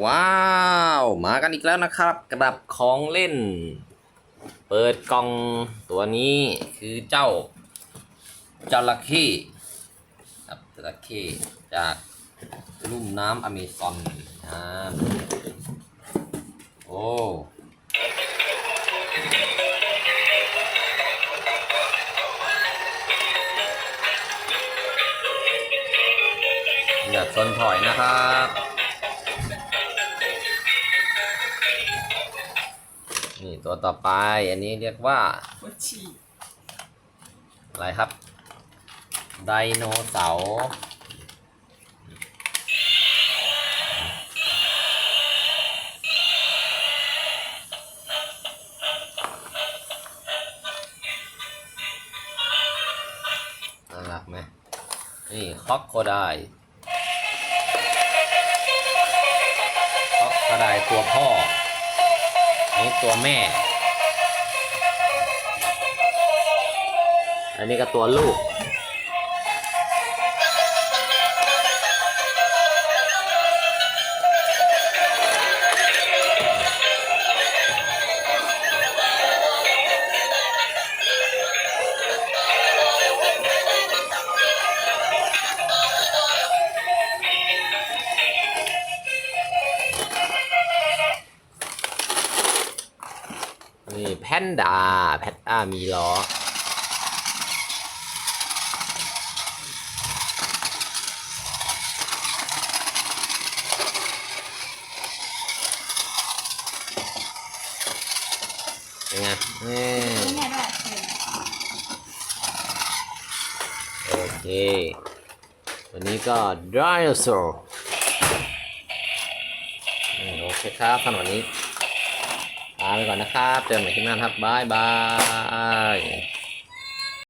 ว้าว มากันอีกแล้วนะครับ กระดับของเล่น เปิดกล่องตัวนี้คือเจ้าจระเข้ครับจระเข้จากลุ่มน้ำอเมซอนนะโอ้อย่าชนถอยนะครับ นี่ตัวต่อไป อันนี้เรียกว่าปวดฉี่อะไรครับ ไดโนเสาร์น่ารักไหมนี่คอกโคไดคอกโคไดตัวพ่อ อันนี้ตัวแม่ อันนี้ก็ตัวลูก นี่แพนด้าแพนด้ามีล้อ เป็นไงนี่นี่ไงด้วยโอเค วันนี้ก็ไดโนเสาร์โอเคครับสำหรับวันนี้ ลาไปก่อนนะครับ เจอกันใหม่คลิปหน้าครับบายบาย